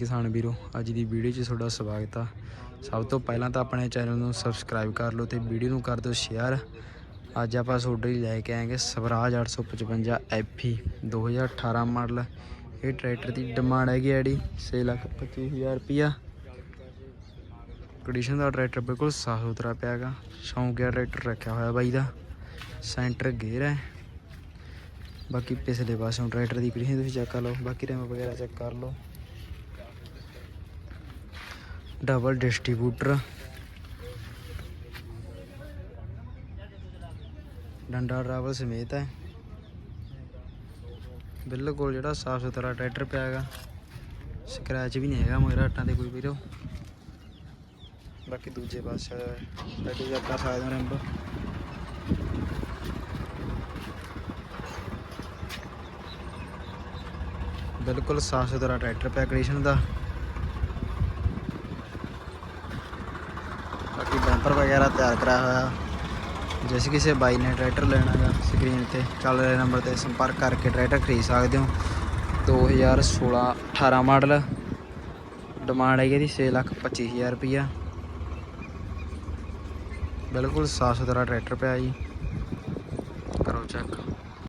ਕਿਸਾਨ ਵੀਰੋ, ਅੱਜ ਦੀ ਵੀਡੀਓ 'ਚ ਤੁਹਾਡਾ ਸਵਾਗਤ ਆ। ਸਭ ਤੋਂ ਪਹਿਲਾਂ ਤਾਂ ਆਪਣੇ ਚੈਨਲ ਨੂੰ ਸਬਸਕ੍ਰਾਈਬ ਕਰ ਲਓ ਤੇ ਵੀਡੀਓ ਨੂੰ ਕਰ ਦਿਓ ਸ਼ੇਅਰ ਅੱਜ ਆਪਾਂ ਤੁਹਾਡੇ ਲਈ ਲੈ ਕੇ ਆਏਗੇ ਸਵਰਾਜ 855 ਐਫੀ 2018 ਮਾਡਲ। ਇਹ ਟਰੈਕਟਰ ਦੀ ਡਿਮਾਂਡ ਹੈਗੀ ਐਡੀ ਜਿਹੜੀ 6 ਲੱਖ 25000 ਰੁਪਿਆ ਕੰਡੀਸ਼ਨ ਦਾ ਟਰੈਕਟਰ ਬਿਲਕੁਲ ਸਾਫ਼ ਸੁਥਰਾ ਪਿਆ ਹੈਗਾ ਸ਼ੌਂਕਿਆ ਟਰੈਕਟਰ ਰੱਖਿਆ ਹੋਇਆ ਬਾਈ ਦਾ। ਸੈਂਟਰ ਗੇਅਰ ਹੈ। ਬਾਕੀ ਪਿਛਲੇ ਪਾਸੋਂ ਟਰੈਕਟਰ ਦੀ ਕੰਡੀਸ਼ਨ ਤੁਸੀਂ ਚੈੱਕ ਕਰ ਲਓ, ਬਾਕੀ ਰੈਮ ਵਗੈਰਾ ਚੈੱਕ ਕਰ ਲਓ। Double distributor. ਡੰਡਾ ਡਰਾਵਲ ਸਮੇਤ ਹੈ। ਬਿਲਕੁਲ ਜਿਹੜਾ ਸਾਫ਼ ਸੁਥਰਾ ਟਰੈਕਟਰ ਪਿਆ ਹੈਗਾ ਸਕ੍ਰੈਚ ਵੀ ਨਹੀਂ ਹੈਗਾ ਮਗਰ ਹੱਟਾਂ ਤੇ ਕੋਈ ਵੀਰੋ। ਬਾਕੀ ਦੂਜੇ ਪਾਸੇ ਬੈਠੇ ਜਾ ਕਰ ਸਕਦੇ ਹੋ ਰੰਬ ਬਿਲਕੁਲ ਸਾਫ਼ ਸੁਥਰਾ ਟਰੈਕਟਰ ਪਿਆ ਕੰਡੀਸ਼ਨ ਦਾ। ਬਾਕੀ ਵਗੈਰਾ ਤਿਆਰ ਕਰਾਇਆ ਹੋਇਆ। ਜਿਸ ਕਿਸੇ ਬਾਈ ਨੇ ਟਰੈਕਟਰ ਲੈਣਾ ਹੈ ਸਕਰੀਨ ਤੇ, ਚੱਲ ਰਹੇ ਨੰਬਰ ਤੇ ਸੰਪਰਕ ਕਰਕੇ ਟਰੈਕਟਰ ਖਰੀਦ ਸਕਦੇ ਹੋ। 2016 18 ਮਾਡਲ ਡਿਮਾਂਡ ਹੈਗੀ ਇਹਦੀ 6 ਲੱਖ 25000 ਰੁਪਈਆ। ਬਿਲਕੁਲ ਸਾਫ਼ ਸੁਥਰਾ ਟਰੈਕਟਰ ਪਿਆ ਜੀ। ਕਰੋ ਚੈੱਕ